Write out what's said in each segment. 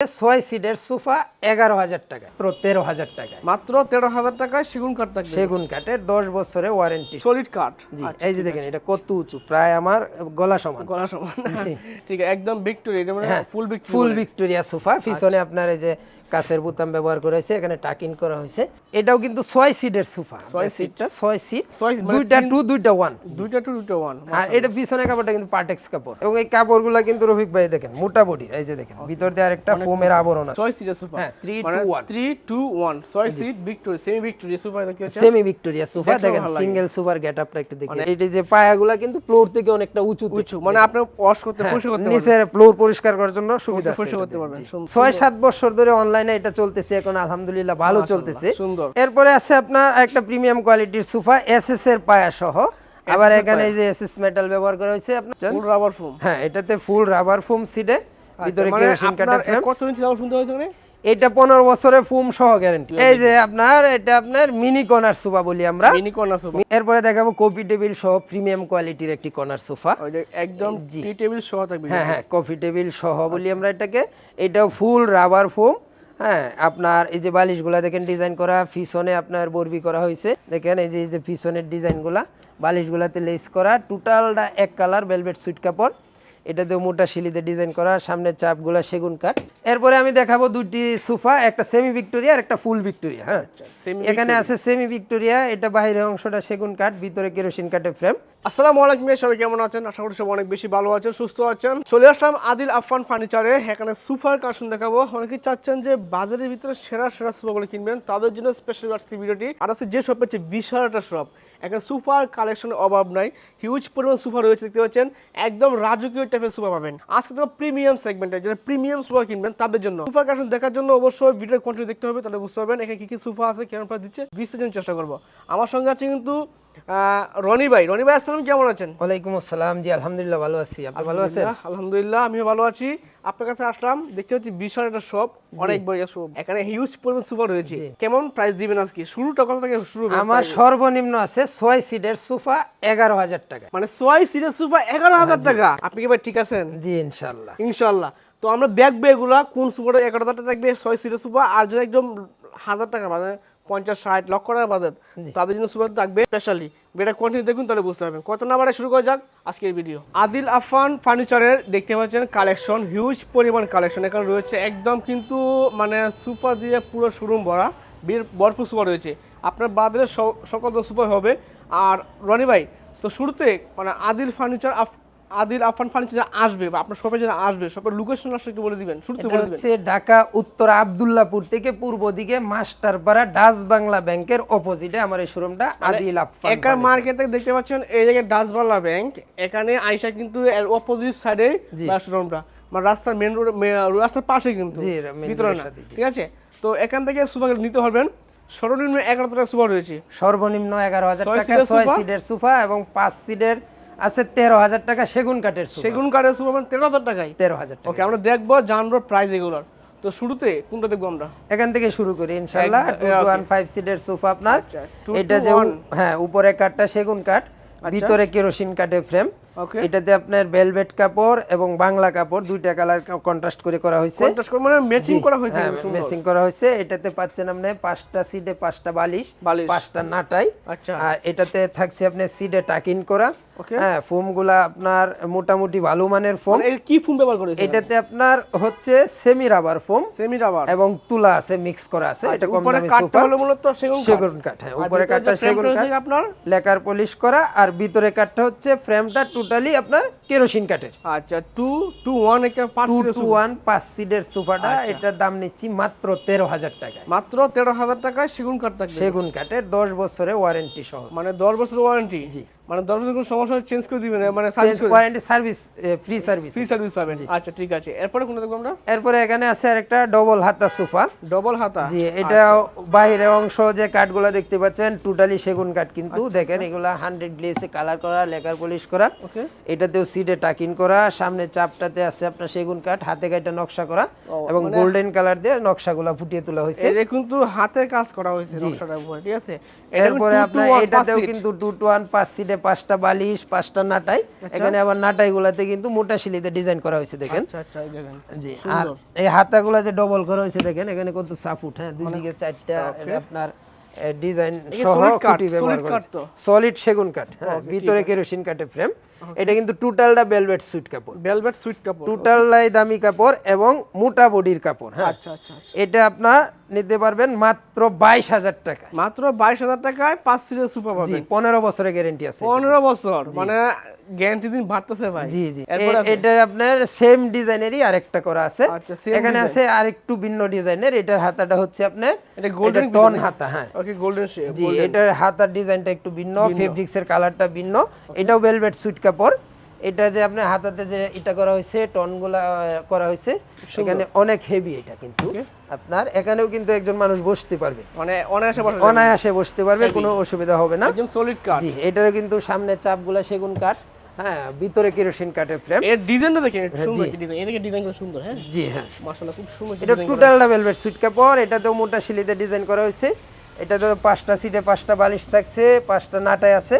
ছয় সিটের সোফা এগারো হাজার টাকা মাত্র তেরো হাজার টাকায়। মাত্র তেরো হাজার টাকায় সেগুন কাঠ থাকবে। সেগুন কাঠের দশ বছরের ওয়ারেন্টি সলিড কাঠ। জি এই যে দেখেন এটা কত উঁচু? প্রায় আমার গলা সমান। গলা সমান। ঠিক একদম Victoria full Victoria full Victoria sofa. পিছনে আপনার এই যে কাছের বোতাম ব্যবহার করা হয়েছে এখানে টাকিং করা হয়েছে। এটাও কিন্তু ছয় সিটের সোফা ছয় সিটটা ছয় সিট মানে দুইটা টু দুইটা ওয়ান দুইটা টু দুইটা ওয়ান আর এটা পিছনে কাপড়টা কিন্তু পার্টেক্স কাপড়। এবং এই কাপড়গুলো কিন্তু রফিক ভাই দেখেন মোটা বডি এই যে দেখেন ভিতর দিয়ে আরেকটা ফোমের আবরণ আছে। ছয় সিটের সোফা হ্যাঁ, মানে to one। Three two one ছয় seat Victoria semi Victoria sofa দেখতে সেমি ভিক্টোরিয়া সোফা দেখেন। সিঙ্গেল সোফার গেটআপটা একটু দেখেন এই যে পায়াগুলা কিন্তু ফ্লোর থেকে অনেকটা উঁচু উঁচু মানে আপনি ওয়াশ করতে পরিষ্কার করতে নিচের ফ্লোর পরিষ্কার করার জন্য সুবিধা আছে পরিষ্কার করতে পারবেন। জি। সুন্দর। ছয় সাত বছর ধরে অনলাইনে এটা চলতেছে এখন আলহামদুলিল্লাহ ভালো চলতেছে। সুন্দর। এরপরে আছে আপনার একটা প্রিমিয়াম কোয়ালিটির সোফা এসএস এর পায়া সহ আবার এখানে এই যে এসএস মেটাল ব্যবহার করা হয়েছে আপনার ফুল রাবার ফোম হ্যাঁ এটাতে ফুল রাবার ফোম সিটে ভিতরে মানে কেরোসিন কাটা ফ্রেম কত ইঞ্চি রাবার ফোম দেওয়া হয়েছে এখানে এটা পনেরো বছরের ফোম সহ গ্যারান্টি এই যে আপনার এটা আপনার মিনি কর্নার সোফা বলি আমরা। Mini corner sofa. এরপরে দেখাবো কপি টেবিল সহ প্রিমিয়াম কোয়ালিটির একটি কর্নার সোফা। ওই যে একদম টি টেবিল সহ থাকবে। হ্যাঁ হ্যাঁ কফি টেবিল সহ বলি আমরা এটাকে। এটাও ফুল রাবার ফোম হ্যাঁ আপনার এই যে বালিশগুলা দেখেন ডিজাইন করা পিছনে আপনার বরবি করা হয়েছে। দেখেন, এই যে এই যে পিছনের ডিজাইনগুলা বালিশগুলাতে লেস করা টোটালটা এক কালার ভেলভেট সুইট কাপড়। এটাতে মোটা শিলিতে ডিজাইন করা সামনের চাপগুলা সেগুন কাঠ। এরপরে আমি দেখাবো দুটি সোফা একটা সেমি ভিক্টোরিয়া আর একটা ফুল ভিক্টোরিয়া হ্যাঁ? এখানে আছে সেমি ভিক্টোরিয়া এটা বাইরের অংশটা সেগুন কাঠ ভিতরে কেরোসিন কাঠের ফ্রেম আসসালামু আলাইকুম সবাই কেমন আছেন? আশা করি সবাই অনেক বেশি ভালো আছেন সুস্থ আছেন। চলে আসলাম আদিল আফান ফার্নিচারে এখানে সুপার কালেকশন দেখাবো। অনেকেই চাচ্ছেন যে বাজারের ভিতরে সেরা সেরা সোফাগুলো কিনবেন তাদের জন্য স্পেশাল ভিডিওটি। আর আছে যে শপ হচ্ছে বিশাল একটা শপ এখানে সুপার কালেকশনের অভাব নাই। হিউজ পরিমাণ সুপার রয়েছে, দেখতে পাচ্ছেন? একদম রাজকীয় টাইপের সুপার পাবেন। আজকে তো প্রিমিয়াম সেগমেন্টে যারা প্রিমিয়াম সুপার কিনবেন, তাদের জন্য। সুপার কালেকশন দেখার জন্য অবশ্যই ভিডিও কন্টিনিউ দেখতে হবে, তাহলে বুঝতে পারবেন এখানে কি কি সুফা আছে, কেমন প্রাইস দিচ্ছে, বিস্তারিত চেষ্টা করব। আমার সঙ্গে আছে কিন্তু রনি ভাই রনি ভাই আসসালাম কেমন আছেন? ওয়ালাইকুম আসসালাম জি আলহামদুলিল্লাহ ভালো আছি। আপনি ভালো আছেন? আলহামদুলিল্লাহ, আমিও ভালো আছি। আপনার কাছে আসলাম দেখতে বিশাল একটা শপ অনেক বড় শপ এখানে হিউজ পরিমাণ সুপার রয়েছে। কেমন প্রাইস দিবেন আজকে? শুরুটা কত থেকে শুরু আমার সর্বনিম্ন আছে ছয় সিটের সোফা এগারো হাজার টাকা। মানে ছয় সিটের সুপার এগারো হাজার টাকা। আপনি কি ভাই ঠিক আছেন? জি ইনশাল্লাহ ইনশাল্লাহ তো আমরা দেখব এগুলা কোন সুপার এগারো হাজার টাকা থাকবে ছয় সিটের সুপার আর যদি একদম হাজার টাকা মানে পঞ্চাশ ষাট লক্ষ টাকা বাজেট। তাদের জন্য সুপার থাকবে স্পেশালি এটা কন্টিনিউ দেখুন তাহলে বুঝতে পারবেন। কত নাম্বারে শুরু করা যাক? আজকের ভিডিও আদিল আফান ফার্নিচারের দেখতে পাচ্ছেন কালেকশন হিউজ পরিমাণ কালেকশন এখানে রয়েছে একদম কিন্তু মানে সুপার দিয়ে পুরো শোরুম ভরা ভরপুর সুপার রয়েছে। আপনার স- সকল সুপার হবে। আর রনি ভাই তো শুরুতে মানে আদিল ফার্নিচার আদিল আফান ফার্নিচার আসবে বা আপনার শপে যেন আসবে শপের লোকেশন আসলে একটু বলে দিবেন শুরুতে বলে দিবেন। হচ্ছে ঢাকা উত্তর আব্দুল্লাপুর থেকে পূর্ব দিকে মাস্টারপাড়া ডাচ বাংলা ব্যাংকের অপোজিটে আমার এই শোরুমটা আদিল আফফান একার মার্কেটে দেখতে পাচ্ছেন এই জায়গায় ডাচবাংলা ব্যাংক এখানে আইসা কিন্তু এর অপোজিট সাইডে শোরুমটা মানে রাস্তার মেন রোড রাস্তার পাশে কিন্তু ভিতরে না। ঠিক আছে? তো এখান থেকে সুপার নিতে পারবেন। সর্বনিম্ন এগারো টাকা সুপার রয়েছে। সর্বনিম্ন এগারো হাজার টাকা ছয় সিটের সোফা এবং পাঁচ সিটের আছে তেরো হাজার টাকা সেগুন কাঠের সেগুন কাঠের সুপার মানে তেরো হাজার টাকায়? তেরো হাজার টাকা। ওকে আমরা দেখব জানব প্রাইস এগুলোর। তো শুরুতে কোনটা দেখব আমরা? এখান থেকে শুরু করি ইনশাল্লাহ টু ওয়ান ফাইভ সিটের সোফা আপনার। আচ্ছা, এটা to যে হ্যাঁ উপরে কাঠটা সেগুন কাঠ ভিতরে কেরোসিন কাঠের ফ্রেম. এটাতে আপনার ভেলভেট কাপড় এবং বাংলা কাপড় দুইটা কালার কন্ট্রাস্ট করে করা হয়েছে। কন্ট্রাস্ট করে মানে ম্যাচিং করা হয়েছে। মেসিং করা হয়েছে। এটাতে পাচ্ছেন আপনি পাঁচটা সিডে পাঁচটা বালিশ। পাঁচটা নাটাই। আচ্ছা। আর এটাতে থাকছে আপনি সিডে টাকিন করা. হ্যাঁ ফোমগুলা আপনার মোটামুটি ভালো মানের ফোম। মানে কি ফোম ব্যবহার করেছে এটাতে আপনার হচ্ছে semi rubber foam semi rubber এবং তুলা আছে মিক্স করা আছে। এটা কম দামি সোফা হলো মূলত সেগুন কাঠ। সেগুন কাঠ হ্যাঁ উপরে ভিতরে কাঠটা সেগুন কাঠ। আপনার? লেকার পলিশ করা। আর ভিতরে কাঠটা হচ্ছে ফ্রেমটা টোটালি আপনার কেরোসিন কাঠের আচ্ছা টু টু ওয়ান একটা পাঁচ টু টু ওয়ান পাঁচ সিডের সোফাটা আচ্ছা। এটার দাম নিচ্ছি মাত্র তেরো হাজার টাকায়। মাত্র তেরো হাজার টাকায় সেগুন কাঠ থাকবে। সেগুন কাঠের দশ বছরে ওয়ারেন্টি সহ। মানে দশ বছরের ওয়ারেন্টি জি। মানে বছর কোনো সমস্যা চেঞ্জ করে দিবেন মানে service warranty service free service free service পাবেন। আচ্ছা ঠিক আছে। এরপরে কোনটা দেখব আমরা? এরপরে এখানে আছে আরেকটা ডবল হাতা সোফা। ডবল হাতা। জি এটা বাইরে অংশ যে কাঠগুলো দেখতে পাচ্ছেন টোটালি সেগুন কাঠ কিন্তু। আচ্ছা, দেখেন এগুলা হান্ড্রেড গ্লেসে কালার করা লেকার পলিশ করা। ওকে এটাতেও সিটে টাকিন করা সামনে চাপটাতে আছে আপনার সেগুন কাঠ হাতে কাটা নকশা করা এবং মানে গোল্ডেন কালার দিয়ে নকশাগুলো ফুটিয়ে তোলা হয়েছে। এটা কিন্তু হাতে কাজ করা হয়েছে নকশাটার উপরে ঠিক আছে? এরপরে আপনার এটাতেও কিন্তু টু টু ওয়ান পাঁচ সিটে পাঁচটা বালিশ পাঁচটা নাটাই। এখানে আবার নাটাই গুলাতে কিন্তু মোটা শিলিতে ডিজাইন করা হয়েছে দেখেন। আচ্ছা আচ্ছা এই হাতা জি আর এই হাতাগুলা যে ডবল করা হয়েছে দেখেন এখানে কত সাফুট হ্যাঁ দুই দিকে চারটা আপনার ডিজাইন সহ? সলিড সেগুন কাঠ হ্যাঁ ভিতরে কেরোসিন কাঠের ফ্রেম এটা কিন্তু টোটালটা বেলভেট সুইট কাপড়। ভেলভেট সুইট কাপড় টোটালটাই দামি কাপড় এবং মোটা বডির কাপড় হ্যাঁ? আচ্ছা আচ্ছা আচ্ছা। এটা আপনার নিতে পারবেন মাত্র বাইশ হাজার টাকা মাত্র বাইশ হাজার টাকায় পাঁচ সিটের সুপার পাবেন পনেরো বছরের গ্যারেন্টি আছে পনেরো বছর মানে গ্যারান্টি দিন বাড়তেছে ভাই। জি জি। এরপর এ- আছে? এটার আপনার সেম ডিজাইনেরই আরেকটা করা আছে। আচ্ছা, এখানে আছে আরেকটু ভিন্ন ডিজাইনের এটার হাতাটা হচ্ছে আপনার এটা golden টন হাতা হ্যাঁ। ওকে গোল্ডেন শেপ জি এটার হাতার ডিজাইনটা একটু ভিন্ন ফেব্রিক্সের কালারটা ভিন্ন। এটাও ভেলভেট সুইট কাপড় এটা যে আপনার হাতাতে যে এটা করা হয়েছে টনগুলা করা হয়েছে এখানে অনেক হেভি এটা কিন্তু। আপনার এখানেও কিন্তু একজন মানুষ বসতে পারবে। মানে অনায়াসে বসতে পারবে কোনো অসুবিধা হবে না। একদম সলিড কাঠ জি এটারও কিন্তু সামনে চাপগুলা সেগুন কাঠ হ্যাঁ ভিতরে কেরোসিন কাঠের ফ্রেম এর ডিজাইনটা দেখেন একটু সুন্দর ডিজাইন এদিকে ডিজাইন কত সুন্দর হ্যাঁ? জি হ্যাঁ। মাশাআল্লাহ খুব সুন্দর এটা টোটালটা ভেলভেট সুইট কাপড় এটাতেও মোটা শিলিতে ডিজাইন করা হয়েছে। এটা তো পাঁচটা সিটে পাঁচটা বালিশ থাকছে পাঁচটা নাটায় আছে।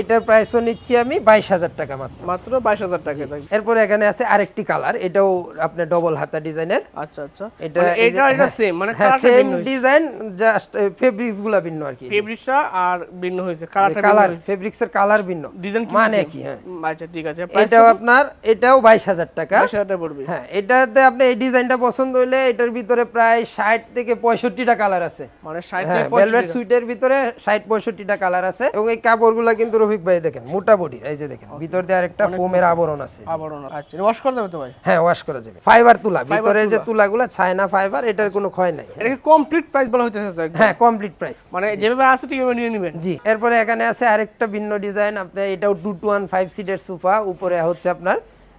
এটার প্রাইসও নিচ্ছি আমি বাইশ হাজার টাকা মাত্র। মাত্র বাইশ হাজার টাকা এরপরে এখানে আছে আরেকটি কালার এটাও আপনার ডবল হাতা ডিজাইনের আচ্ছা আচ্ছা। এটা মানে এটা এটা হ্যাঁ, সেম মানে হ্যাঁ সেম ডিজাইন জাস্ট ফেব্রিক্সগুলা ভিন্ন আর কি। ফেব্রিকটা আর ভিন্ন হয়েছে কালারটা কালার ফেব্রিক্স এর কালার ভিন্ন। ডিজাইন মানে কি হ্যাঁ। আচ্ছা ঠিক আছে। এটাও আপনার এটাও বাইশ হাজার টাকা। বাইশ হাজার টাকা পড়বে। হ্যাঁ এটাতে আপনি এই ডিজাইনটা পছন্দ হইলে এটার ভিতরে প্রায় ষাট থেকে পঁয়ষট্টিটা কালার আছে। মানে ষাট হ্যাঁ থেকে ভেলভেট সুইটের ভিতরে ষাট পঁয়ষট্টিটা কালার আছে। এবং এই কাপড়গুলো কিন্তু রফিক ভাই দেখেন মোটা বডি এই যে দেখেন ভিতর দিয়ে আরেকটা ফোমের আবরণ আছে আবরণ আচ্ছা ওয়াশ করা যাবে তো ভাই? হ্যাঁ ওয়াশ করা যাবে। ফাইবার তুলা ভিতরে যে তুলাগুলো চায়না ফাইবার এটার কোনো ক্ষয় নাই। এটাকে কমপ্লিট প্রাইস বলা হইতেছে হ্যাঁ কমপ্লিট প্রাইস মানে যেভাবে আছে ঠিকভাবে নিয়ে নেবেন? জি এরপরে এখানে আছে আরেকটা ভিন্ন ডিজাইন আপনার এটাও টু টু ওয়ান ফাইভ সিটের সোফা উপরে হচ্ছে আপনার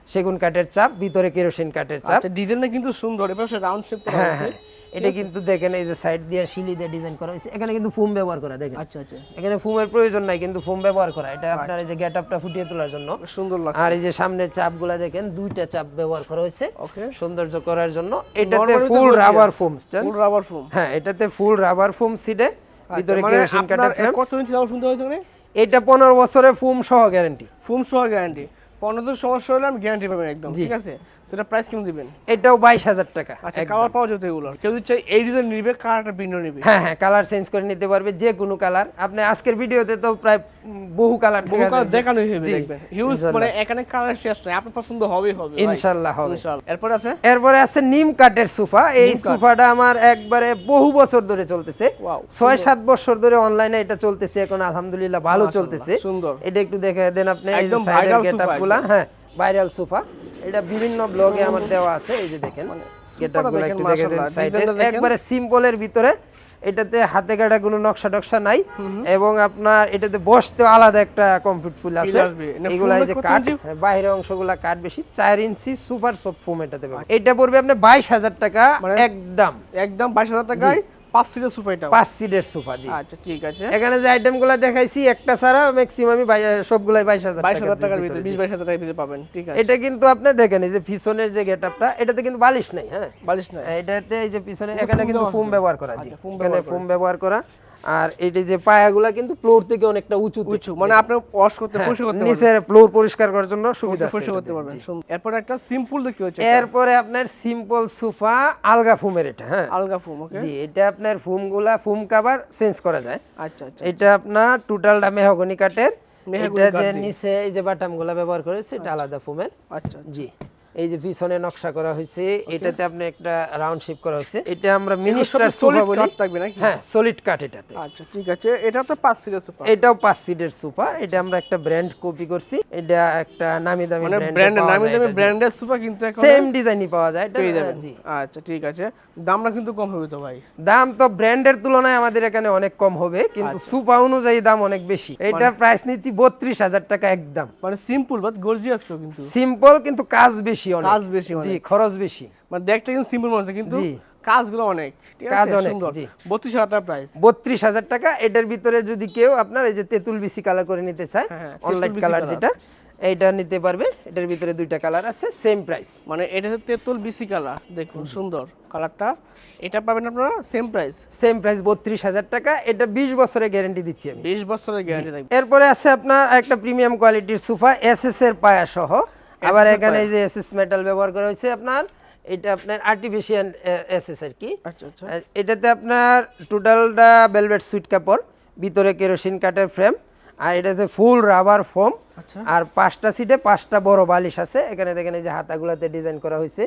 সেগুন কাঠের চাপ ভিতরে কেরোসিন কাঠের চাপ। আচ্ছা ডিজাইনটা কিন্তু সুন্দর এবার রাউন্ড শেপ করা হ্যাঁ হ্যাঁ। এটা কিন্তু দেখেন এই যে সাইড দিয়ে শিলি দিয়ে ডিজাইন করা হয়েছে। এখানে কিন্তু ফোম ব্যবহার করা দেখেন। আচ্ছা আচ্ছা। এখানে ফোমের প্রয়োজন নাই কিন্তু ফোম ব্যবহার করা। এটা আপনার এই যে গেট আপটা ফুটিয়ে তোলার জন্য। সুন্দর লাগছে। আর এই যে সামনের চাপগুলা দেখেন দুইটা চাপ ব্যবহার করা হয়েছে ওকে সৌন্দর্য করার জন্য। এটাতে full rubber foam full rubber foam হ্যাঁ এটাতে ফুল রাবার ফোম সিটে ভিতরে কেরোসিন কাঠের ফ্রেম কত ইঞ্চি রাবার ফোম দেওয়া হয়েছে এটা পনেরো বছরের ফোম সহ গ্যারান্টি ফোম সহ গ্যারান্টি পনেরো সমস্যা হলে আমি গ্যারান্টি পাবেন একদম ঠিক আছে? এটা প্রাইস কেমন দিবেন? এটাও বাইশ হাজার টাকা আচ্ছা কালার পাওয়া এগুলো। কেউ যদি চাই এই ডিজাইন নিবে কালারটা ভিন্ন নিবে। হ্যাঁ হ্যাঁ কালার চেঞ্জ করে নিতে পারবে যে কোনো কালার আপনি আজকের ভিডিওতে তো প্রায় বহু কালার বহু কালার দেখানো হবে দেখবেন। হিউজ মানে এখানে কালার শেষ নাই। আপনার পছন্দ হবেই হবে ভাই। ইনশাল্লাহ হবে। ইনশাআল্লাহ এরপর আছে? এরপরে আছে নিম কাঠের সোফা। এই সোফাটা আমার একবারে বহু বছর ধরে চলতেছে। Wow, ছয় সাত বছর ধরে অনলাইনে এটা চলতেছে এখন আলহামদুলিল্লাহ ভালো চলতেছে। সুন্দর। এটা একটু দেখে দেন আপনি এই সাইডের হ্যাঁ। Viral sofa. এটা বিভিন্ন ব্লগে আমার দেওয়া আছে এই যে দেখেন গেটআপগুলা দেখেন, একটু দেখে দেন সাইডে একবারে সিম্পলের ভিতরে এটাতে হাতে কাটা কোনো নকশা টকশা নাই এবং আপনার এটাতে বসতেও আলাদা একটা কমফিট ফুল আছে। এগুলা যে কাঠ হ্যাঁ, বাইরের অংশগুলা কাঠ বেশি চার ইঞ্চি সুপার সফট ফোম এটাতে পাবেন। এটা পড়বে আপনি বাইশ হাজার টাকা মানে- একদম। একদম বাইশ হাজার টাকায় পাঁচ সিটের সুপার এটা পাঁচ সিটের সোফা জি। আচ্ছা ঠিক আছে। এখানে যে আইটেমগুলা দেখাইছি একটা ছাড়া ম্যাক্সিমামই সবগুলাই বাইশ হাজার বাইশ হাজার টাকার ভিতরে বিশ বাইশ হাজার টাকার ভিতরে পাবেন ঠিক আছে। এটা কিন্তু আপনি দেখেন এই যে পিছনের যে গেট আপটা এটাতে কিন্তু বালিশ নেই হ্যাঁ। বালিশ নাই। এটাতে এই যে পিছনে এখানে কিন্তু ফোম ব্যবহার করা জি। আচ্ছা, এখানে ফোম ব্যবহার করা। আর এই যে পায়াগুলা কিন্তু ফ্লোর থেকে অনেকটা উঁচু উঁচু মানে আপনি ওয়াশ করতে পরিষ্কার করতে নিচের ফ্লোর পরিষ্কার করার জন্য সুবিধা আছে পরিষ্কার করতে পারবেন। এরপর একটা সিম্পল দেখতে হচ্ছে এরপরে আপনার সিম্পল সোফা আলগা ফোমের এটা হ্যাঁ। আলগা ফোম ওকে জি এটা আপনার ফোমগুলা ফোম কাভার চেঞ্জ করা যায়। আচ্ছা আচ্ছা এটা আপনার টোটালটা মেহগনি মেহগনি এটা যে নিচে এই যে বাটামগুলা ব্যবহার করেছে এটা আলাদা ফোমের আচ্ছা। জি। এই যে পিছনে নকশা করা হয়েছে এটাতে আপনি একটা রাউন্ড শেপ করা হয়েছে। এটা আমরা মিনিস্টার সোফা বলি। থাকবে নাকি? হ্যাঁ সলিড কাঠ এটাতে। আচ্ছা ঠিক আছে। এটা তো পাঁচ সিটের সুপার এটাও পাঁচ সিটের সোফা এটা আমরা একটা ব্র্যান্ড কপি করছি। এটা একটা নামি দামি মানে ব্র্যান্ড নামে দামে ব্র্যান্ডের সুপার কিন্তু এখন সেম ডিজাইনই পাওয়া যায় এটা জি। আচ্ছা ঠিক আছে। দামটা কিন্তু কম হবে তো ভাই। দাম তো ব্র্যান্ডের তুলনায় আমাদের এখানে অনেক কম হবে কিন্তু আচ্ছা। সুপা অনুযায়ী দাম অনেক বেশি। এটা প্রাইস নিচ্ছি বত্রিশ হাজার টাকা একদম। মানে সিম্পল বাট গর্জিয়াস তো কিন্তু। সিম্পল কিন্তু কাজ বেশি। অনেক। কাজ বেশি অনেক। জি খরচ বেশি। মানে দেখতে কিন্তু সিম্পল মনে হচ্ছে কিন্তু কাজগুলো অনেক। ঠিক কাজ আছে অনেক, সুন্দর। জি। বত্রিশ হাজার টাকা প্রাইস বত্রিশ হাজার টাকা এটার ভিতরে যদি কেউ আপনার এই যে তেঁতুল বিসি কালার করে নিতে চায় হ্যাঁ, হ্যাঁ, অনলাইন কালার যেটা এইটা নিতে পারবে। এটার ভিতরে দুইটা কালার আছে সেম প্রাইস মানে এটা হচ্ছে তেঁতুল বিসি কালার দেখুন সুন্দর কালারটা এটা পাবেন আপনারা সেম প্রাইস সেম প্রাইস বত্রিশ হাজার টাকা। এটা বিশ বছরের গ্যারেন্টি দিচ্ছি আমি। বিশ বছরের গ্যারান্টি থাকবে। এরপরে আছে আপনার একটা প্রিমিয়াম কোয়ালিটির সোফা এসএস এর পায়া সহ আবার এখানে এই যে এসএস মেটাল ব্যবহার করা হয়েছে আপনার এটা আপনার আর্টিফিশিয়াল এসএস আর কি। আচ্ছা আচ্ছা। এটাতে আপনার টোটালটা ভেলভেট সুইট কাপড় ভিতরে কেরোসিন কাঠের ফ্রেম আর এটাতে ফুল রাবার ফোম আচ্ছা। আর পাঁচটা সিটে পাঁচটা বড় বালিশ আছে। এখানে দেখেন এই যে হাতাগুলাতে ডিজাইন করা হয়েছে।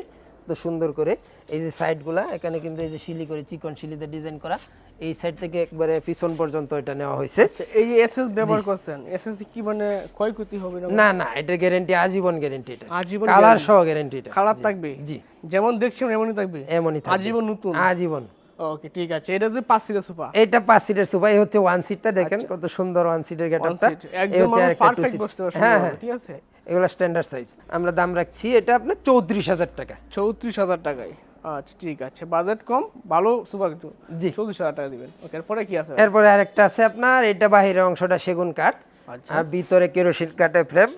তো সুন্দর করে এই যে সাইডগুলা এখানে কিন্তু এই যে শিলি করে চিকন শিলিতে ডিজাইন করা এই সাইড থেকে একবারে পিছন পর্যন্ত এটা নেওয়া হয়েছে। আচ্ছা এই যে এসএস ব্যবহার করছেন এসএস কি মানে ক্ষয়ক্ষতি হবে না না না এটার গ্যারেন্টি আজীবন গ্যারেন্টি এটা। আজীবন কালার সহ গ্যারেন্টি এটা। কালার থাকবে? জি। যেমন দেখছেন এমনই থাকবে? এমনই থাকবে। আজীবন নতুন? আজীবন। ওকে ঠিক আছে। এটা হচ্ছে পাঁচ সিটের সোফা এটা পাঁচ সিটের সোফা এই হচ্ছে ওয়ান সিটটা দেখেন কত সুন্দর ওয়ান সিটের গেটআপটা একদম পারফেক্ট বসতে হ্যাঁ। ঠিক আছে? এগুলো স্ট্যান্ডার্ড সাইজ আমরা দাম রাখছি এটা আপনার চৌত্রিশ হাজার টাকা। চৌত্রিশ হাজার টাকায়। আচ্ছা ঠিক আছে। বাজেট কম ভালো সোফা কিন্তু জি। চৌত্রিশ হাজার টাকা দিবেন। ওকে এরপরে কি আছে? এরপরে আরেকটা আছে আপনার এটা বাহিরের অংশটা সেগুন কাঠ। আচ্ছা। আর ভিতরে কেরোসিন কাঠের ফ্রেম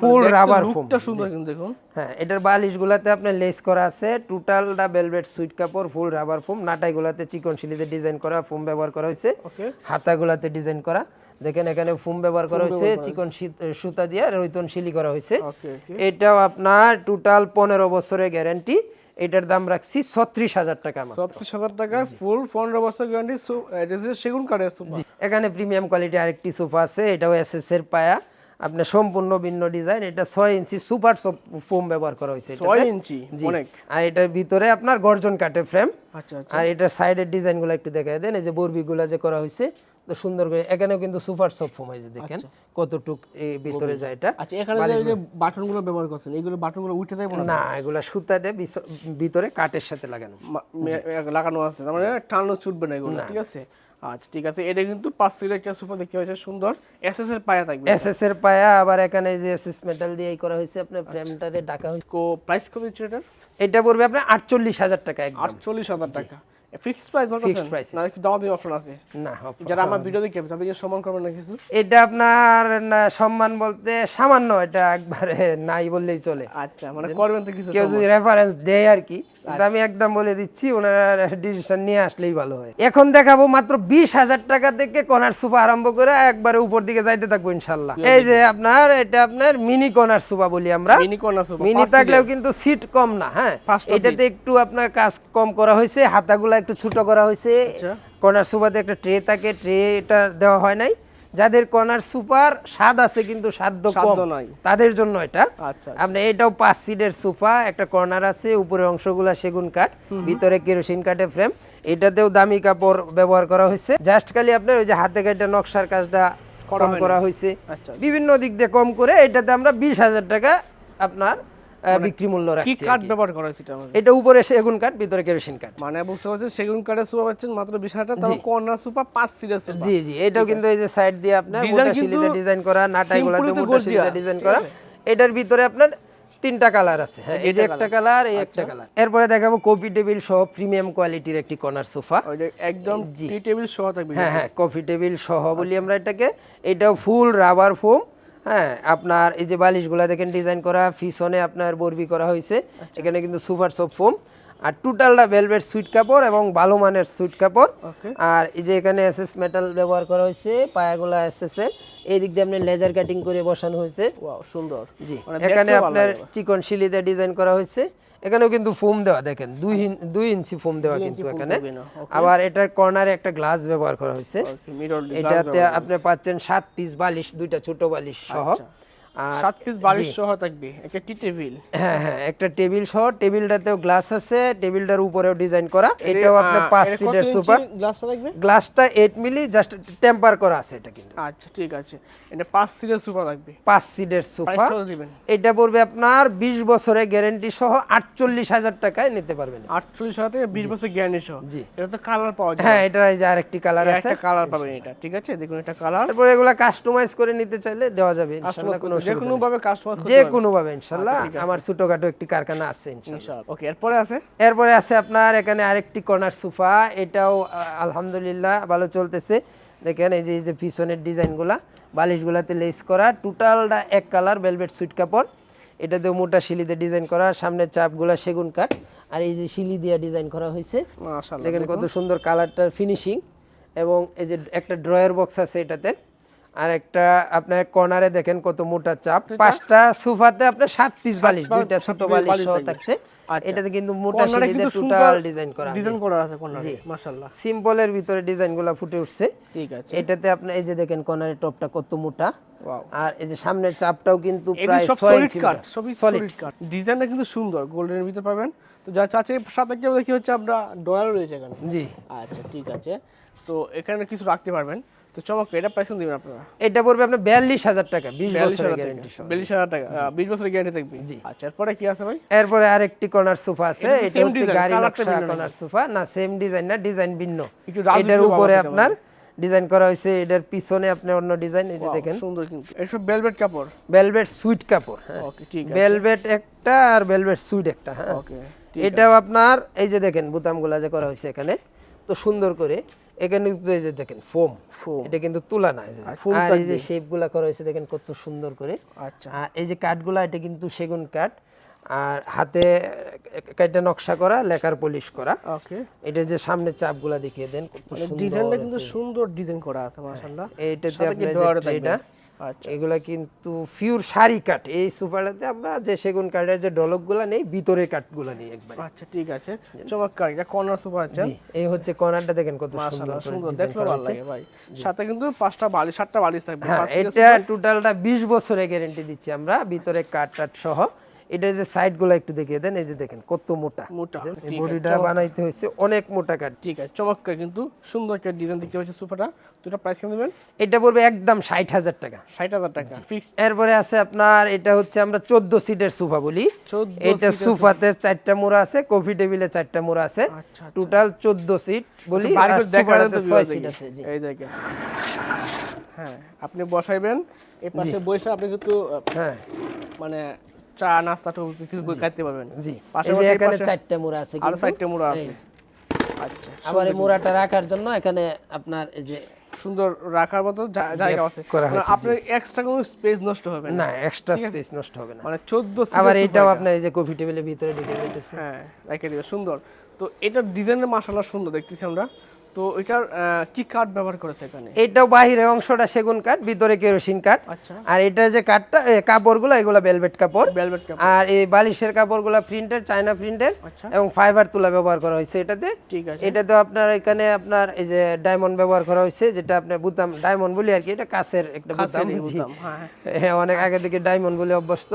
ফুল রাবার ফোম সুন্দর কিন্তু দেখুন। হ্যাঁ এটার বালিশগুলাতে আপনার লেস করা আছে টোটালটা বেলভেট সুইট কাপড় ফুল রাবার ফোম নাটাইগুলাতে চিকন শিলিতে ডিজাইন করা ফোম ব্যবহার করা হয়েছে। ওকে। হাতাগুলাতে ডিজাইন করা। দেখেন এখানে ফোম ব্যবহার করা হয়েছে চিকন সুতা দিয়ে রৈতন শিলি করা হয়েছে। এটাও আপনার টোটাল পনেরো বছরের গ্যারান্টি এটার দাম রাখছি ছত্রিশ হাজার টাকা ছত্রিশ হাজার টাকা ফুল পনেরো বছর গ্যারান্টি সেগুন কাঠের এখানে প্রিমিয়াম কোয়ালিটি আরেকটি সোফা আছে এটাও এসএস এর পায়া। আপনার সম্পূর্ণ ভিন্ন ডিজাইন এটা ছয় ইঞ্চি সুপার ফোম ব্যবহার করা হয়েছে ছয় ইঞ্চি অনেক। আর এটার ভিতরে আপনার গর্জন কাটে ফ্রেম আচ্ছা আচ্ছা। আর এটার সাইডের ডিজাইনগুলো একটু দেখাই দেন এই যে বরবিগুলো যে করা হয়েছে তো সুন্দর করে এখানেও কিন্তু সুপার সব ফোম হয়েছে দেখেন কতটুক ভিতরে যায় এটা। আচ্ছা এখানে যে বাটনগুলো ব্যবহার করছেন এইগুলো বাটনগুলো উঠে দেয় না এগুলা সুতা দিয়ে ভিতরে কাঠের সাথে লাগানো। লাগানো আছে তার মানে টানো ছুটবে না এগুলো ঠিক আছে? আচ্ছা ঠিক আছে এটা কিন্তু পাঁচ সিটের একটা সোফা দেখতে পাচ্ছেন সুন্দর। এসএস এর পায়া থাকবে। এসএস এর পায়া আবার এখানে এই যে এসএস মেটাল দিয়ে এই করা হয়েছে আপনার ফ্রেমটারে ঢাকা হয়েছে। কো প্রাইস কত এটার? এটা পড়বে আপনার আটচল্লিশ হাজার টাকা আটচল্লিশ হাজার টাকা। ফিক্সড প্রাইস ফিক্সড প্রাইস না একটু দামি অপশন আছে। না যারা আমার ভিডিও দেখে তাদের জন্য সম্মান করবেন না কিছু? এটা আপনার না, সম্মান বলতে সামান্য এটা একবারে নাই বললেই চলে। আচ্ছা মানে করবেন তো কিছু কেউ যদি রেফারেন্স দেয় আর কি আমি একদম বলে দিচ্ছি ওনারা ডিসিশন নিয়ে আসলেই ভালো হয়। এখন দেখাবো মাত্র বিশ হাজার টাকা থেকে কর্নার সুপা আরম্ভ করে একবারে উপর দিকে যাইতে থাকব ইনশাল্লাহ এই যে আপনার এটা আপনার মিনি কর্নার সুপা বলি আমরা। মিনি মিনি থাকলেও কিন্তু সিট কম না হ্যাঁ? এটাতে একটু আপনার কাজ কম করা হয়েছে হাতাগুলা একটু ছোট করা হয়েছে। আচ্ছা। কর্নার সুপাতে একটা ট্রে থাকে ট্রে এটা দেওয়া হয় নাই। যাদের কর্নার সুপার স্বাদ আছে কিন্তু সাধ্য কম। তাদের জন্য এটা। আচ্ছা আপনি এটাও পাঁচ সিটের সোফা একটা কর্নার আছে উপরের অংশগুলা সেগুন কাঠ ভিতরে কেরোসিন কাঠের ফ্রেম এটাতেও দামি কাপড় ব্যবহার করা হয়েছে। জাস্ট খালি আপনার ওই যে হাতে কাটা নকশার কাজটা কম করা হয়েছে। আচ্ছা। বিভিন্ন দিক দিয়ে কম করে এটাতে আমরা বিশ হাজার টাকা আপনার বিক্রি মূল্য কি রাখছি কাঠ ব্যবহার করা হয়েছে এটা উপরে সেগুন কাঠ ভিতরে কেরোসিন কাঠ মানে বুঝতে পারছেন সেগুন কাঠের সোফা পাচ্ছেন মাত্র টাকা কর্নার সোফা জি জি এটাও কিন্তু এই যে সাইড দিয়ে আপনার Design মোটা শিলিতে ডিজাইন করা মোটা শিলিতে ডিজাইন করা। এটার ভিতরে আপনার তিনটা কালার আছে। হ্যাঁ এই যে একটা কালার এই একটা কালার এরপরে দেখাবো কফি টেবিল সহ প্রিমিয়াম কোয়ালিটির একটি কর্নার সোফা ওই একদম টি টেবিল সহ থাকবে হ্যাঁ হ্যাঁ কফি টেবিল সহ বলি আমরা এটাকে। এটাও ফুল রাবার ফোম হ্যাঁ আপনার এই যে বালিশগুলো দেখেন ডিজাইন করা ফিসনে আপনার বরবি করা হয়েছে। এখানে কিন্তু সুপার সব ফোম আর টোটালটা ভেলভেট সুইট কাপড় এবং ভালো মানের সুইট কাপড় আর এই যে এখানে এসএস মেটাল ব্যবহার করা হয়েছে পায়াগুলা এসএস এর। এই দিক দিয়ে আপনি লেজার কাটিং করে বসানো হয়েছে। সুন্দর। জি মানে এখানে আপনার চিকন শিলিতে ডিজাইন করা হয়েছে। এখানেও কিন্তু ফোম দেওয়া দেখেন দুই ইন- দুই ইঞ্চি ফোম দেওয়া কিন্তু এখানে। আবার এটার কর্নারে একটা গ্লাস ব্যবহার করা হয়েছে। এটাতে আপনি পাচ্ছেন সাত পিস বালিশ দুইটা ছোট বালিশ সহ। আর সাত পিস বালিশ সহ থাকবে একটা টি টেবিল। হ্যাঁ হ্যাঁ একটা টেবিল সহ টেবিলটাতেও গ্লাস আছে টেবিলটার উপরেও ডিজাইন করা এটাও আপনার পাঁচ সিটের সুপার গ্লাসটা থাকবে? গ্লাসটা এইট মিলি জাস্ট টেম্পার করা আছে এটা কিন্তু। আচ্ছা ঠিক আছে। এটা পাঁচ সিটের সুপার থাকবে। পাঁচ সিটের দিবেন এটা পড়বে আপনার বিশ বছরের গ্যারেন্টি সহ আটচল্লিশ হাজার টাকায় নিতে পারবেন। আটচল্লিশ হাজার থেকে বিশ বছর গ্যারান্টি সহ। জি। এটা তো কালার পাওয়া যায়। হ্যাঁ এটা এই যে আরেকটি কালার আছে। একটা কালার পাবেন এটা ঠিক আছে? দেখুন এটা কালার তারপর এগুলা কাস্টমাইজ করে নিতে চাইলে দেওয়া যাবে ইনশাআল্লাহ কোনো যে কোনো ভাবে কাস্টমার যে কোনো ভাবে ইনশাআল্লাহ আমার ছোটখাটো একটি কারখানা আছে ইনশাআল্লাহ ওকে এরপরে আছে? এরপরে আছে আপনার এখানে আরেকটি কর্নার সোফা। এটাও আলহামদুলিল্লাহ ভালো চলতেছে। দেখেন এই যে এই যে পিছনের ডিজাইনগুলা বালিশগুলাতে লেস করা টোটালটা এক কালার ভেলভেট সুইট কাপড়। এটাতে মোটা শিলিতে ডিজাইন করা সামনের চাপগুলা সেগুন কাঠ। আর এই যে শিলি দিয়ে ডিজাইন করা হয়েছে। দেখেন কত সুন্দর কালারটার ফিনিশিং এবং এই যে একটা ড্রয়ার বক্স আছে এটাতে। আর একটা আপনার কর্নারে দেখেন কত মোটা চাপ। পাঁচটা সোফাতে আপনার সাত পিস বালিশ দুইটা ছোট বালিশ সহ থাকছে। আচ্ছা। এটাতে কিন্তু মোটা কিন্তু টোটাল ডিজাইন করা ডিজাইন করা আছে কর্নারে মাশাআল্লাহ। সিম্পলের ভিতরে ডিজাইনগুলো ফুটে উঠছে। ঠিক আছে। এটাতে আপনি এই যে দেখেন কর্নারের টপটা কত মোটা। আর এই যে সামনের চাপটাও কিন্তু প্রায় সব ছয় সলিড ইঞ্চি কাট সবই সলিড কাট ডিজাইনটা কিন্তু সুন্দর গোল্ডেনের ভিতরে পাবেন। তো যা চাচ্ছে সাথে কি হচ্ছে আমরা ডয়ার রয়েছে এখানে। জি। আচ্ছা ঠিক আছে। তো এখানে কিছু রাখতে পারবেন। তো চমক এটা প্রাইস দিবেন আপনারা? এটা পড়বে আপনার বিয়াল্লিশ হাজার টাকা বিশ বিয়াল্লিশ বছরের হাজার গ্যারেন্টি টাকা বিয়াল্লিশ হাজার টাকা আহ, বিশ বছরের গ্যারান্টি থাকবে। জি। আচ্ছা এরপরে কি আছে ভাই? এরপরে আরেকটি কর্নার সোফা আছে এটা হচ্ছে গাড়ি নকশা কর্নার সোফা না সেম ডিজাইন না ডিজাইন ভিন্ন। এটার উপরে আপনার ডিজাইন করা হয়েছে এটার পিছনে আপনি অন্য ডিজাইন এই যে দেখেন। সুন্দর কিন্তু। এটা সব ভেলভেট কাপড়? ভেলভেট সুইট কাপড় হ্যাঁ। ওকে ঠিক আছে। ভেলভেট একটা আর ভেলভেট সুইট একটা হ্যাঁ। ওকে এটাও আপনার এই যে দেখেন বোতামগুলা যে করা হয়েছে এখানে তো সুন্দর করে এখানে কিন্তু এই যে দেখেন ফোম এটা কিন্তু তুলা না আর এই যে শেপগুলা করা হয়েছে দেখেন কত সুন্দর করে। আচ্ছা। এই যে কাঠগুলা এটা কিন্তু সেগুন কাঠ। আর হাতে কাঠটা নকশা করা লেখার পলিশ করা। ওকে এটা যে সামনে চাপগুলা দেখিয়ে দেন কত সুন্দর ডিজাইনটা কিন্তু সুন্দর ডিজাইন করা আছে মাশাআল্লাহ। এইটাতে আপনি যে আচ্ছা এগুলা কিন্তু ফিউর শাড়ি কাট এই সুপারটাতে আমরা যে সেগুন কাঠের যে ডলকগুলা নেই ভিতরের কাঠগুলা নেই একবার। আচ্ছা ঠিক আছে। চমৎকার এটা কর্নার সুপার আছে। জি এই হচ্ছে কর্নারটা দেখেন কত সুন্দর সুন্দর দেখলে ভালো লাগে ভাই। সাথে কিন্তু পাঁচটা বালিশ সাতটা বালিশ থাকবে। হ্যাঁ এটা টোটালটা বিশ বছরের গ্যারান্টি দিচ্ছি আমরা ভিতরে কাট টাট সহ। এটার যে সাইডগুলো একটু দেখিয়ে দেন এই যে দেখেন কত মোটা। মোটা বডিটা বানাইতে হয়েছে অনেক মোটা কাঠ। ঠিক আছে চমৎকার কিন্তু সুন্দর একটা ডিজাইন দেখতে পাচ্ছি সোফাটা এটা প্রাইস কেমন দেবেন? এটা পড়বে একদম ষাট হাজার টাকা। ষাট হাজার টাকা ফিক্স এরপরে আছে আপনার এটা হচ্ছে আমরা চোদ্দ সিটের সোফা বলি। 14 এটা সোফাতে চারটা মোড়া আছে কফি টেবিলে চারটা মোড়া আছে। আচ্ছা টোটাল চোদ্দ সিট বলি ছয় সিট আছে জি। এই দেখেন। হ্যাঁ আপনি বসাইবেন এই পাশে বসে আপনি কিন্তু হ্যাঁ। মানে চা নাস্তা তো কিছু খাইতে পারবেন। জি। পাশে এই যে এখানে চারটা মোড়া আছে আরও মোড়া আছে। আচ্ছা আবার এই মোড়াটা রাখার জন্য এখানে আপনার এই যে সুন্দর রাখার মতো জায়গা আছে। মানে আপনার এক্সট্রা কোনো স্পেস নষ্ট হবে না। এক্সট্রা স্পেস নষ্ট হবে না। মানে চোদ্দ আবার এটাও আপনার এই যে কফি টেবিলের ভিতরে ঢুকে যেতেছে হ্যাঁ রেখে দিবে সুন্দর। তো এটার ডিজাইনের মাসালা সুন্দর দেখতেছি আমরা। তো এটার কি কাঠ ব্যবহার করেছে এখানে? এটাও বাহিরের অংশটা সেগুন কাঠ ভিতরে কেরোসিন কাঠ। আচ্ছা। আর এটা যে কাঠটা কাপড়গুলো এগুলো ভেলভেট কাপড়। ভেলভেট কাপ আর এই বালিশের কাপড়গুলো প্রিন্টের চায়না প্রিন্টের এবং ফাইবার তুলা ব্যবহার করা হয়েছে এটাতে। ঠিক আছে। এটাতে আপনার এখানে আপনার এই যে ডায়মন্ড ব্যবহার করা হয়েছে যেটা আপনার বুতাম ডায়মন্ড বলি আর কি এটা কাছের একটা। বুতাম, হ্যাঁ হ্যাঁ। হ্যাঁ অনেক আগে থেকে ডায়মন্ড বলে অভ্যস্ত।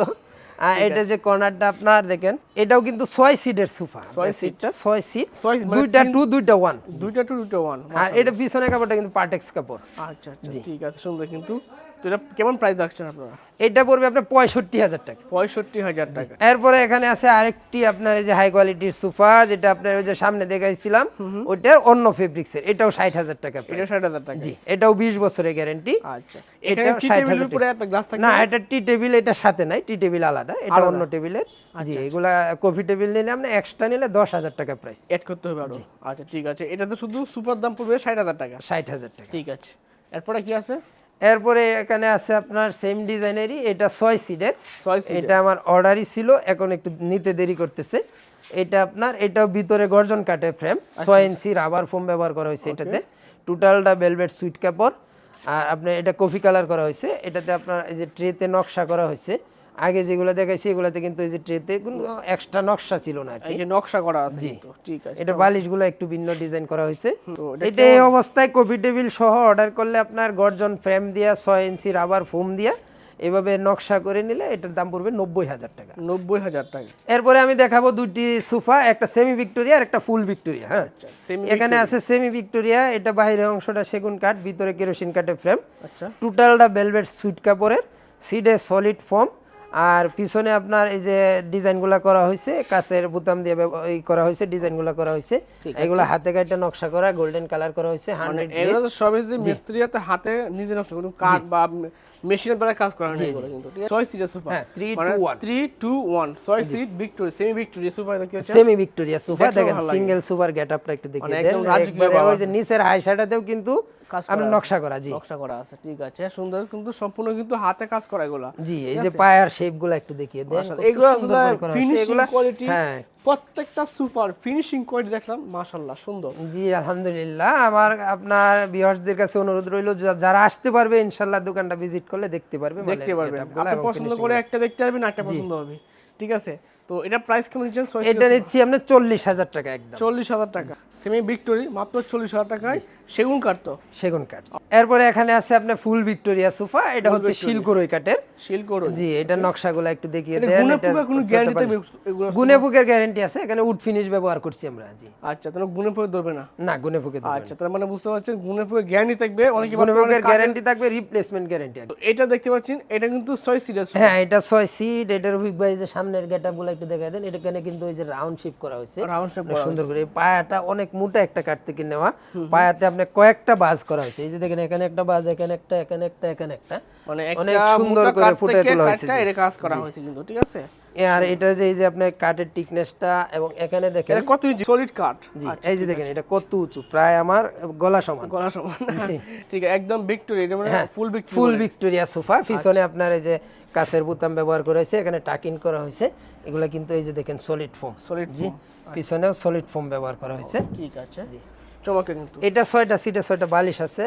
আর এটা যে কর্নারটা আপনার দেখেন এটাও কিন্তু ছয় সিটের সোফা ছয় সিটটা ছয় সিট মানে দুইটা টু দুইটা ওয়ান দুইটা টু দুইটা ওয়ান আর এটা পিছনে কাপড়টা কিন্তু পার্টেক্স কাপড়। আচ্ছা আচ্ছা ঠিক আছে সুন্দর কিন্তু। তো এটা কেমন প্রাইস রাখছেন আপনারা? এটা পড়বে আপনার পঁয়ষট্টি হাজার টাকা। পঁয়ষট্টি হাজার টাকা। এরপরে এখানে আছে আরেকটি আপনার এই যে হাই কোয়ালিটির সোফা যেটা আপনার ওই যে সামনে দেখাইছিলাম ওইটার অন্য ফেব্রিক্সের এটাও ষাট হাজার টাকা এটা ষাট হাজার টাকা। জি এটাও বিশ বছরের গ্যারেন্টি আচ্ছা। এটাও কি 60,000 টেবিলের উপরে একটা গ্লাস থাকে না এটা টি টেবিল এটা সাথে নাই। টি টেবিল আলাদা এটা অন্য টেবিলের জি এগুলা কফি টেবিল নিলে আপনি এক্সট্রা নিলে দশ হাজার টাকা প্রাইস অ্যাড করতে হবে আরও? আচ্ছা ঠিক আছে। এটা তো শুধু সুপার দাম পড়বে ষাট হাজার টাকা। ষাট হাজার টাকা। ঠিক আছে। এরপরে কি আছে? এরপরে এখানে আছে আপনার সেম ডিজাইনেরই এটা ছয় সিডের এটা আমার অর্ডারই ছিল এখন একটু নিতে দেরি করতেছে। এটা আপনার এটাও ভিতরে গর্জন কাটে ফ্রেম ছয় ইঞ্চি রাবার ফোম ব্যবহার করা হয়েছে এটাতে। টোটালটা ভেলভেট সুইট কাপড় আর আপনার এটা কফি কালার করা হয়েছে। এটাতে আপনার এই যে ট্রেতে নকশা করা হয়েছে। আগে যেগুলো দেখাইছি এগুলাতে কিন্তু এই যে ট্রেতে কোনো এক্সট্রা নকশা ছিল না এই যে নকশা করা আছে কিন্তু ঠিক আছে। এটা বালিশগুলো একটু ভিন্ন ডিজাইন করা হয়েছে। এটা এই অবস্থায় কফি টেবিল সহ অর্ডার করলে আপনার গর্জন ফ্রেম দিয়া ছয় ইঞ্চি রাবার ফোম দিয়া এভাবে নকশা করে নিলে এটার দাম পড়বে নব্বই হাজার টাকা। নব্বই হাজার টাকা। এরপরে আমি দেখাবো দুটি সোফা একটা সেমি ভিক্টোরিয়া আর একটা ফুল ভিক্টোরিয়া হ্যাঁ? সেমি এখানে আছে সেমি ভিক্টোরিয়া এটা বাইরের অংশটা সেগুন কাঠ ভিতরে কেরোসিন কাঠের ফ্রেম আচ্ছা। টোটালটা ভেলভেট সুইট কাপড়ের সিডে সলিড ফর্ম আর পিছনে আপনার এই যে ডিজাইনগুলো করা হয়েছে কাছের বোতাম দিয়ে এই করা হয়েছে ডিজাইনগুলো করা হয়েছে এগুলো হাতে কাটে নকশা করা গোল্ডেন কালার করা হয়েছে মানে হান্ড্রেড এগুলো তো সবই যে মিস্ত্রি হাতে নিজে নষ্ট কোনো কাঠ বা মেশিনের দ্বারা কাজ করা নেই কিন্তু ঠিক আছে? ছয় সিটের সোফা হ্যাঁ, seat Victoria semi Victoria sofa দেখতে পাচ্ছেন সেমি ভিক্টোরিয়া সোফা দেখলেও দেখেন সিঙ্গেল সুপার গেটআপটা একটু দেখিয়ে মানে দেন। একদম রাজকীয় ওই যে নিচের হাইসাটাতেও কিন্তু আমরা নকশা করা জি। নকশা করা আছে ঠিক আছে। সুন্দর কিন্তু সম্পূর্ণ কিন্তু হাতে কাজ করা এগুলা। জি এই যে পায়ার শেপগুলো একটু দেখিয়ে দেন এগুলো। ফিনিশিং কোয়ালিটি হ্যাঁ। প্রত্যেকটা সুপার ফিনিশিং কোয়ালিটি দেখলাম মাশাআল্লাহ সুন্দর। জি আলহামদুলিল্লাহ। আমার আপনার ভিউয়ার্সদের কাছে অনুরোধ রইল যারা আসতে পারবে ইনশাল্লাহ দোকানটা ভিজিট করলে দেখতে পারবে দেখতে গুলা আপনি পছন্দ করে একটা দেখতে পারবেন একটা পছন্দ হবে। ঠিক আছে? তো এটা প্রাইস কেমন দিচ্ছেন? এটা নিচ্ছি আপনার চল্লিশ হাজার টাকা একদম। চল্লিশ হাজার টাকা। সেমি ভিক্টোরি মাত্র চল্লিশ হাজার টাকায় সেগুন কাঠ তো। সেগুন কাঠ। এরপরে এখানে আছে আপনার ফুল ভিক্টোরিয়া সোফা এটা হচ্ছে শিলকুরই কাঠের। শিল করো জি এটা নকশাগুলো একটু দেখিয়ে দেন গুণে এটা কোনো গ্যারান্টি গুনে ফুকের গ্যারান্টি আছে এখানে উড ফিনিশ ব্যবহার করছি আমরা জি। আচ্ছা তাহলে গুণে পুকে ধরবে না? না গুনে ফুকে দেবো আচ্ছা তার মানে বুঝতে পারছেন গুণে পুকে গ্যারান্টি থাকবে অনেকে গুনে ফুকের গ্যারান্টি থাকবে রিপ্লেসমেন্ট গ্যারান্টি এটা দেখতে পাচ্ছেন এটা কিন্তু ছয় সিরিয়াস হ্যাঁ এটা ছয় সিট এটার উইক বাই যে সামনের গেটআপগুলো একটু দেখাই দেন এখানে কিন্তু ওই যে রাউন্ড শেপ করা হয়েছে। রাউন্ড শেপ সুন্দর করে পায়াটা অনেক মোটা একটা কাঠ থেকে নেওয়া। পায়াতে আপনি কয়েকটা বাজ করা হয়েছে। এই যে দেখেন এখানে একটা বাজ এখানে একটা এখানে একটা এখানে একটা। মানে অনেক সুন্দর করে ফুটে তোলা হয়েছে এটা কাজ করা হয়েছে কিন্তু ঠিক আছে? আর এটা যে এই যে আপনার কাঠের টিকনেসটা এবং এখানে দেখেন কত ইঞ্চি? সলিড কাঠ জি এই যে দেখেন এটা কত উঁচু? প্রায় আমার গলা সমান। গলা সমান। ঠিক আছে একদম ভিক্টোরি এটা মানে full Victoria full Victoria sofa পিছনে আপনার এই যে কাছের বোতাম ব্যবহার করা হয়েছে এখানে টাকিন করা হয়েছে। এগুলা কিন্তু এই যে দেখেন সলিড ফোম সলিড জি পিছনেও সলিড ফোম ব্যবহার করা হয়েছে। ঠিক আছে। জি। চমকে কিন্তু। এটা ছয়টা সিটে ছয়টা বালিশ আছে।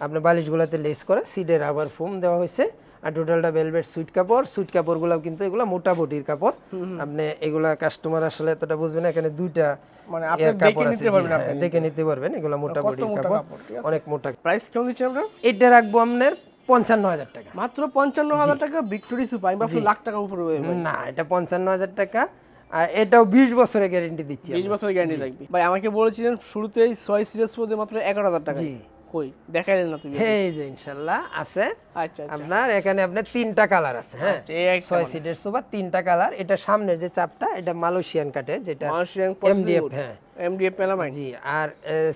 আপনার বালিশগুলোতে লেস করে সিটের রাবার ফোম দেওয়া হয়েছে। আর টোটালটা ভেলভেট সুইট কাপড়। সুইট কাপড়গুলো কিন্তু এগুলো মোটা বটির কাপড়। আপনি এগুলা কাস্টমার আসলে এতটা বুঝবেন না, এখানে দুইটা মানে আপনি কাপড় আছে হ্যাঁ, দেখে নিতে পারবেন এগুলো মোটা বটির কাপড়? অনেক মোটা। প্রাইস কেমন দিচ্ছেন আমরা এটা রাখব আপনার পঞ্চান্ন হাজার টাকা। মাত্র পঞ্চান্ন হাজার টাকা ভিক্টোরি সুপার লাখ টাকা উপরে না এটা পঞ্চান্ন হাজার টাকা। আর এটাও বিশ বছরের গ্যারেন্টি দিচ্ছি বিশ বছরের গ্যারান্টি থাকবে। ভাই আমাকে বলেছিলেন শুরুতেই ছয় সিরিয়াস মধ্যে মাত্র এগারো হাজার টাকা। জি। কই? দেখাইলেন না তুমি এই যে ইনশাল্লাহ আছে। আচ্ছা আচ্ছা। আপনার এখানে আপনার তিনটা কালার আছে হ্যাঁ? আচ্ছা, ছয় সিটের সোফা তিনটা কালার। এটা সামনের যে চাপটা এটা মালয়েশিয়ান কাটে যেটা মালয়েশিয়ান MDF হ্যাঁ। MDF melamine. জি আর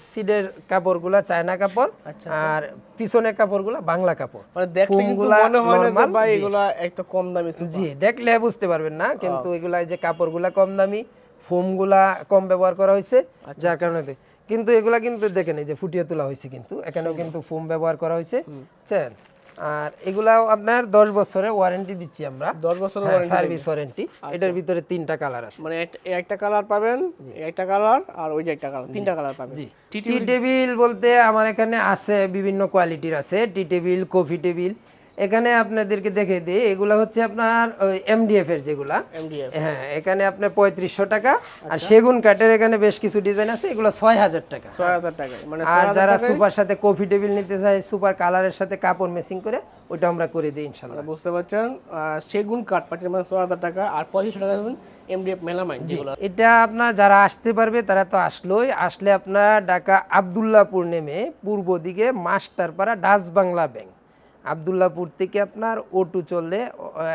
সিডের কাপড়গুলা চায়না কাপড় আচ্ছা, আর পিছনের কাপড়গুলা বাংলা কাপড়। মানে দেখলে কিন্তু মনে হয় না ভাই এগুলা একটা কম দামি। জি দেখলে বুঝতে পারবেন না কিন্তু এগুলা যে কাপড়গুলা কম দামি ফোমগুলা কম ব্যবহার করা হয়েছে যার কারণে কিন্তু এগুলা কিন্তু দেখেন এই যে ফুটিয়ে তোলা হয়েছে কিন্তু। এখানেও কিন্তু ফোম ব্যবহার করা হয়েছে বুঝছেন? আর এগুলাও আপনার দশ বছরের ওয়ারেন্টি দিচ্ছি আমরা। দশ বছরের সার্ভিস ওয়ারেন্টি এটার ভিতরে তিনটা কালার আছে। মানে একটা- কালার পাবেন একটা কালার আর ওই যে একটা কালার তিনটা কালার পাবেন। জি। টি টেবিল বলতে আমার এখানে আছে বিভিন্ন কোয়ালিটির আছে। টি টেবিল কফি টেবিল এখানে আপনাদেরকে দেখে দিই এগুলা হচ্ছে আপনার ওই এমডিএফ এর যেগুলা। এমডিএফ হ্যাঁ এখানে আপনার পঁয়ত্রিশশো টাকা আর সেগুন কাঠের এখানে বেশ কিছু ডিজাইন আছে এগুলো ছয় হাজার টাকা। ছয় হাজার টাকায় মানে আর যারা সুপার সাথে কফি টেবিল নিতে চায় সুপার কালারের সাথে কাপড় মেসিং করে ওইটা আমরা করে দিই ইনশাল্লাহ বুঝতে পারছেন? সেগুন কাঠ পাচ্ছেন মানে ছয় হাজার টাকা আর পঁয়ত্রিশশো টাকা এমডিএফ মেলামাইন যেগুলো। এটা আপনার যারা আসতে পারবে তারা তো আসলোই। আসলে আপনার ঢাকা আবদুল্লাপুর নেমে পূর্ব দিকে মাস্টারপাড়া ডাচ বাংলা ব্যাংক আবদুল্লাপুর থেকে আপনার ওটু চললে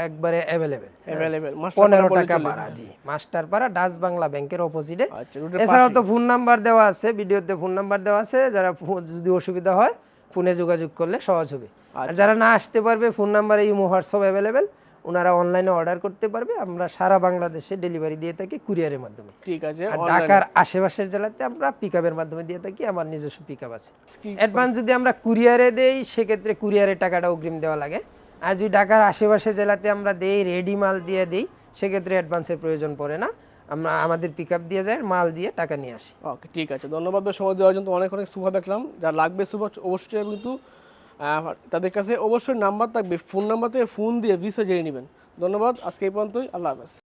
একবারে অ্যাভেলেবেল অ্যাভেলেবেল পনেরো টাকা পাড়া জি। মাস্টার পাড়া ডাচ বাংলা ব্যাংকের অপোজিটে আচ্ছা এছাড়াও তো ফোন নাম্বার দেওয়া আছে ভিডিওতে ফোন নাম্বার দেওয়া আছে যারা যদি অসুবিধা হয় ফোনে যোগাযোগ করলে সহজ হবে। আর যারা না আসতে পারবে ফোন নাম্বারে ইমো হোয়াটসঅ্যাপ অ্যাভেলেবেল ওনারা অনলাইনে অর্ডার করতে পারবে আমরা সারা বাংলাদেশে ডেলিভারি দিয়ে থাকি কুরিয়ারের মাধ্যমে। ঠিক আছে আর ঢাকার আশেপাশের জেলাতে আমরা পিক মাধ্যমে দিয়ে থাকি আমার নিজস্ব পিক আছে। অ্যাডভান্স যদি আমরা কুরিয়ারে দেই সেক্ষেত্রে কুরিয়ারের টাকাটা অগ্রিম দেওয়া লাগে। আর যদি ঢাকার আশেপাশে জেলাতে আমরা দেই রেডি মাল দিয়ে দিই সেক্ষেত্রে অ্যাডভান্সের প্রয়োজন পড়ে না। আমরা আমাদের পিক আপ দিয়ে যায় মাল দিয়ে টাকা নিয়ে আসি। ওকে ঠিক আছে। ধন্যবাদ সময় দেওয়ার জন্য অনেক অনেক সুভা দেখলাম যা লাগবে সুভা অবশ্যই কিন্তু তাদের কাছে অবশ্যই নাম্বার থাকবে। ফোন নাম্বার থেকে ফোন দিয়ে ভিসা জেনে নেবেন। ধন্যবাদ। আজকে এই পর্যন্তই। আল্লাহ হাফেজ।